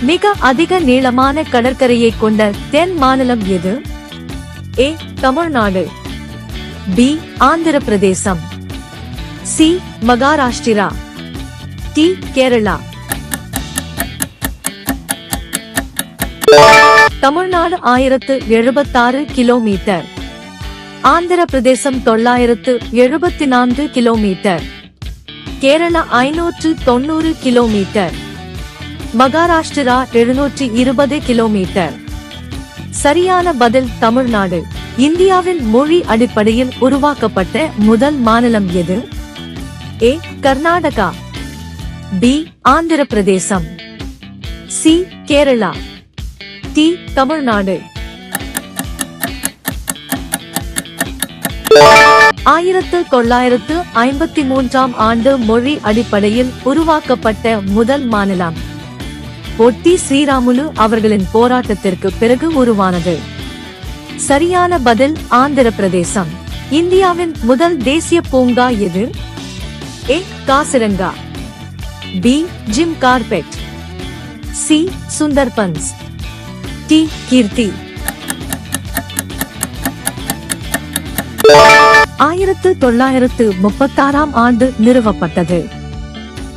மிக அதிக நீளமான கடற்கரையை கொண்ட தென் மாநிலம் எது? ஏ Tamil Nadu. B Andhra Pradesh C Maharashtra. D Kerala. Tamil Nadu ஆயிரத்து எழுபத்தாறு கிலோமீட்டர். ஆந்திர பிரதேசம் தொள்ளாயிரத்து எழுபத்தி நான்கு கிலோமீட்டர். கேரளா ஐநூற்று தொண்ணூறு கிலோமீட்டர். மகாராஷ்டிரா எழுநூற்றி இருபது கிலோமீட்டர். சரியான பதில் தமிழ்நாடு. இந்தியாவின் மொழி அடிப்படையில் உருவாக்கப்பட்ட முதல் மாநிலம் எது? ஏ Karnataka. B Andhra Pradesh C Kerala. D Tamil Nadu. ஆயிரத்து தொள்ளாயிரத்து ஐம்பத்தி மூன்றாம் ஆண்டு மொழி அடிப்படையில் உருவாக்கப்பட்ட முதல் மாநிலம். பொட்டி ஸ்ரீராமுலு அவர்களின் போராட்டத்திற்கு பிறகு உருவானது. சரியான பதில் ஆந்திர பிரதேசம். இந்தியாவின் முதல் தேசிய பூங்கா எது? A. Kaziranga. B. Jim Corbett. C. Sundarbans. D. கீர்த்தி. ஆயிரத்து தொள்ளாயிரத்து முப்பத்தாறாம் ஆண்டு நிறுவப்பட்டது.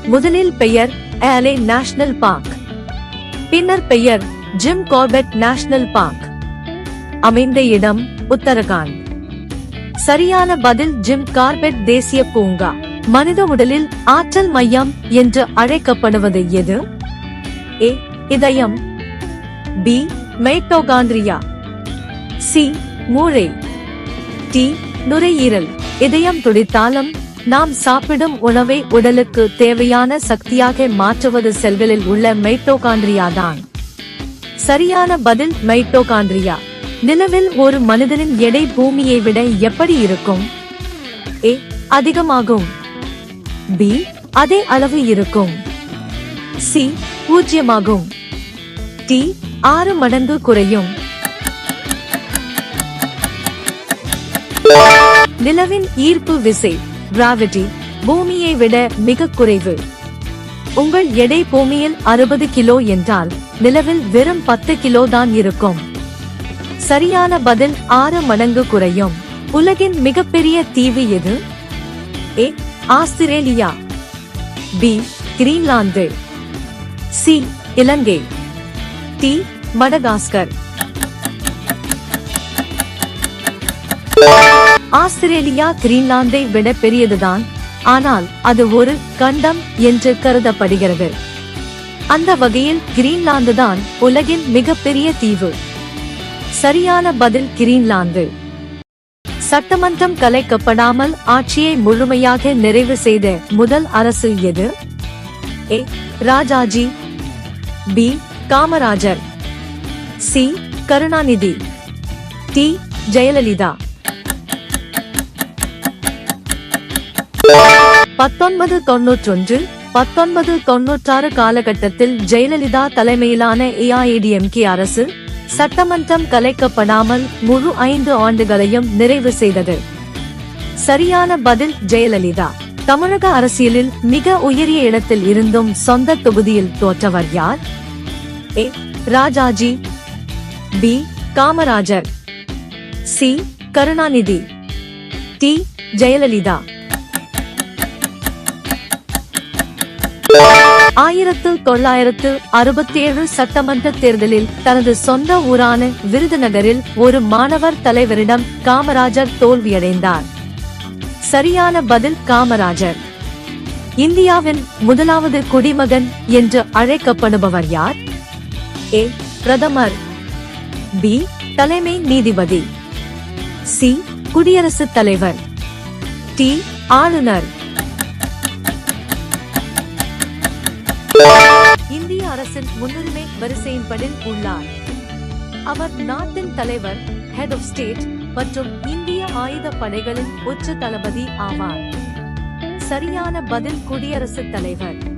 முதலில் பெயர் ஏலே நேஷனல் பார்க் பின்னர் பெயர் ஜிம் கார்பெட் நேஷனல் பார்க். அமைந்த இடம் உத்தரகாண்ட். சரியான பதில் ஜிம் கார்பெட் தேசிய பூங்கா. மனித உடலில் ஆற்றல் மையம் என்று அழைக்கப்படுவது எது? ஏ. இதயம். பி. மைட்டோகாண்ட்ரியா. சி. மூளை. டி. நுரையீரல். இதயம் துடித்தாலும் நாம் சாப்பிடும் உணவை உடலுக்கு தேவையான சக்தியாக மாற்றுவது செல்களில் உள்ள மைட்டோகாண்ட்ரியா தான். சரியான பதில் மைட்டோகாண்ட்ரியா. நிலவில் ஒரு மனிதனின் எடை பூமியை விட எப்படி இருக்கும்? ஏ அதிகமாகும். பி அதே அளவு இருக்கும். சி பூஜ்யமாகும். டி ஆறு மடங்கு குறையும். நிலவின் ஈர்ப்பு விசை. கிராவிட்டி பூமியை விட மிக குறைவு. உங்கள் எடை பூமியில் அறுபது கிலோ என்றால் நிலவில் வெறும் பத்து கிலோ தான் இருக்கும். சரியான பதில் ஆறு மடங்கு குறையும். உலகின் மிகப்பெரிய தீவு எது? A Australia. B Greenland. C Ilangai. D Madagascar. Australia கிரீன்லாந்தை விட பெரியதுதான். ஆனால் அது ஒரு கண்டம் என்று கருதப்படுகிறது. அந்த வகையில் கிரீன்லாந்து தான் உலகின் மிகப்பெரிய தீவு. சரியான பதில் கிரீன்லாந்து. சட்டமன்றம் கலைக்கப்படாமல் ஆட்சியை முழுமையாக நிறைவு செய்த முதல் அரசு எது? A. Rajaji. B. Kamarajar. C. Karunanidhi. D. Jayalalithaa. பத்தொன்பது தொன்னூற்றொன்று பத்தொன்பது தொன்னூற்றாறு காலகட்டத்தில் ஜெயலலிதா தலைமையிலான ஏஐடிஎம்கே அரசு சட்டமன்றம் கலைக்கப்படாமல் முழு ஐந்து ஆண்டுகளையும் நிறைவு செய்தது. சரியான பதில் ஜெயலலிதா. தமிழக அரசியலில் மிக உயரிய இடத்தில் இருந்தும் சொந்த தொகுதியில் தோற்றவர் யார்? A. Rajaji. B. Kamarajar. C. Karunanidhi. D. Jayalalithaa. ஆயிரத்து தொள்ளாயிரத்து அறுபத்தி ஏழு சட்டமன்ற தேர்தலில் தனது சொந்த ஊரான விருதுநகரில் ஒரு மாணவர் தலைவரிடம் காமராஜர் தோல்வியடைந்தார். சரியான பதில் காமராஜர். இந்தியாவின் முதலாவது குடிமகன் என்று அழைக்கப்படுபவர் யார்? ஏ. பிரதமர். பி. தலைமை நீதிபதி. சி. குடியரசுத் தலைவர். டி. ஆளுநர். இந்திய அரசின் முன்னுரிமை வரிசையின்படி உள்ளார். அவர் நாட்டின் தலைவர் ஹெட் ஆஃப் ஸ்டேட் மற்றும் இந்திய ஆயுத படைகளின் உச்ச தளபதி ஆவார். சரியான பதில் குடியரசுத் தலைவர்.